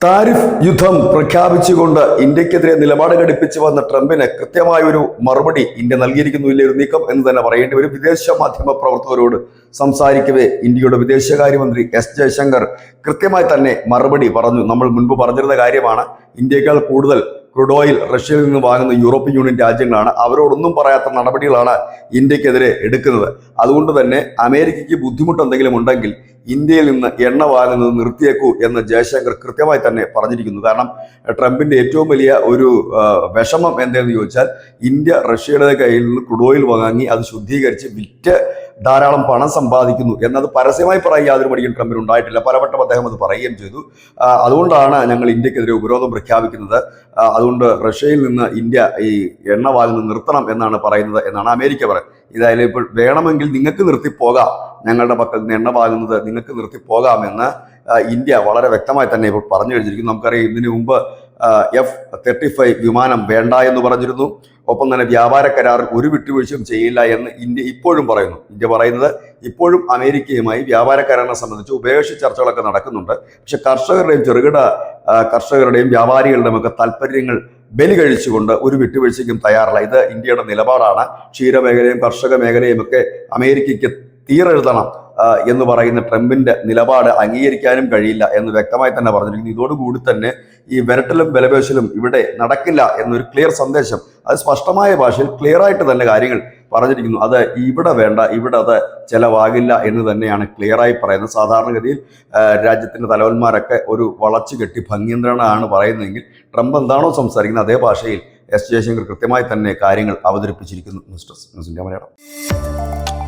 Tariff യുദ്ധം പ്രഖ്യാപിച്ചുകൊണ്ട് ഇന്ത്യക്കെതിരെ നിലപാട് ഘടിപ്പിച്ചു വന്ന ട്രംപിന് കൃത്യമായ ഒരു മറുപടി ഇന്ത്യ നൽകിയിരിക്കുന്നു ഇല്ലേ ഒരു നീക്കം എന്ന് തന്നെ പറയേണ്ടി വരും. വിദേശ മാധ്യമ പ്രവർത്തകരോട് സംസാരിക്കവേ ഇന്ത്യയുടെ വിദേശകാര്യമന്ത്രി എസ് ജയശങ്കർ കൃത്യമായി തന്നെ മറുപടി പറഞ്ഞു. നമ്മൾ മുൻപ് പറഞ്ഞിരുന്ന കാര്യമാണ് ഇന്ത്യയേക്കാൾ കൂടുതൽ ക്രൂഡ് ഓയിൽ റഷ്യയിൽ നിന്ന് വാങ്ങുന്ന യൂറോപ്യൻ യൂണിയൻ രാജ്യങ്ങളാണ്. അവരോടൊന്നും പറയാത്ത നടപടികളാണ് ഇന്ത്യക്കെതിരെ എടുക്കുന്നത്. അതുകൊണ്ട് തന്നെ അമേരിക്കയ്ക്ക് ബുദ്ധിമുട്ട് എന്തെങ്കിലും ഉണ്ടെങ്കിൽ ഇന്ത്യയിൽ നിന്ന് എണ്ണ വാങ്ങുന്നത് നിർത്തിയേക്കൂ എന്ന് ജയശങ്കർ കൃത്യമായി തന്നെ പറഞ്ഞിരിക്കുന്നു. കാരണം ട്രംപിന്റെ ഏറ്റവും വലിയ ഒരു വിഷമം എന്തെന്ന് ചോദിച്ചാൽ ഇന്ത്യ റഷ്യയുടെ കയ്യിൽ നിന്ന് ക്രൂഡ് ഓയിൽ വാങ്ങി അത് ശുദ്ധീകരിച്ച് വിറ്റ് ധാരാളം പണം സമ്പാദിക്കുന്നു എന്നത് പരസ്യമായി പറയാൻ യാതൊരു മടിയും ട്രംപിന് ഉണ്ടായിട്ടില്ല. പലവട്ടം അദ്ദേഹം അത് പറയുകയും ചെയ്തു. അതുകൊണ്ടാണ് ഞങ്ങൾ ഇന്ത്യക്കെതിരെ ഉപരോധം പ്രഖ്യാപിക്കുന്നത്. അതുകൊണ്ട് റഷ്യയിൽ നിന്ന് ഇന്ത്യ ഈ എണ്ണ വാങ്ങുന്നത് നിർത്തണം എന്നാണ് പറയുന്നത് എന്നാണ് അമേരിക്ക പറയുന്നത്. ഇതായാലും ഇപ്പോൾ വേണമെങ്കിൽ നിങ്ങൾക്ക് നിർത്തിപ്പോകാം ഞങ്ങളുടെ പക്കൽ നിന്ന് എണ്ണ വാങ്ങുന്നത് നിങ്ങൾക്ക് നിർത്തിപ്പോകാമെന്ന് ഇന്ത്യ വളരെ വ്യക്തമായി തന്നെ ഇപ്പോൾ പറഞ്ഞു കഴിഞ്ഞിരിക്കുന്നു. നമുക്കറിയാം ഇതിനു മുമ്പ് എഫ് തേർട്ടി ഫൈവ് വിമാനം വേണ്ട എന്ന് പറഞ്ഞിരുന്നു. ഒപ്പം തന്നെ വ്യാപാര കരാറിൽ ഒരു വിട്ടുവീഴ്ചയും ചെയ്യില്ല എന്ന് ഇന്ത്യ ഇപ്പോഴും പറയുന്നു. ഇന്ത്യ പറയുന്നത് ഇപ്പോഴും അമേരിക്കയുമായി വ്യാപാര കരാറിനെ സംബന്ധിച്ച് ഉഭയകക്ഷി ചർച്ചകളൊക്കെ നടക്കുന്നുണ്ട്. പക്ഷെ കർഷകരുടെയും ചെറുകിട കർഷകരുടെയും വ്യാപാരികളുടെയും ഒക്കെ താല്പര്യങ്ങൾ ബലി കഴിച്ചുകൊണ്ട് ഒരു വിട്ടുവീഴ്ചയ്ക്കും തയ്യാറല്ല. ഇത് ഇന്ത്യയുടെ നിലപാടാണ്. ക്ഷീരമേഖലയും കർഷക മേഖലയും ഒക്കെ അമേരിക്കയ്ക്ക് തീരെഴുതണം. എന്ന് പറയുന്ന ട്രംപിന്റെ നിലപാട് അംഗീകരിക്കാനും കഴിയില്ല എന്ന് വ്യക്തമായി തന്നെ പറഞ്ഞിരിക്കുന്നു. ഇതോടുകൂടി തന്നെ ഈ വിരട്ടലും ബലപേശലും ഇവിടെ നടക്കില്ല എന്നൊരു ക്ലിയർ സന്ദേശം അത് സ്പഷ്ടമായ ഭാഷയിൽ ക്ലിയർ ആയിട്ട് തന്നെ കാര്യങ്ങൾ പറഞ്ഞിരിക്കുന്നു. അത് ഇവിടെ വേണ്ട ഇവിടെ അത് ചെലവാകില്ല എന്ന് തന്നെയാണ് ക്ലിയറായി പറയുന്നത്. സാധാരണഗതിയിൽ രാജ്യത്തിന്റെ തലവന്മാരൊക്കെ ഒരു വളച്ചു കെട്ടി ഭംഗിയന്ത്രണമാണ് പറയുന്നതെങ്കിൽ ട്രംപ് എന്താണോ സംസാരിക്കുന്നത് അതേ ഭാഷയിൽ എസ് ജയശങ്കർ കൃത്യമായി തന്നെ കാര്യങ്ങൾ അവതരിപ്പിച്ചിരിക്കുന്നു. Desk news India Malayalam.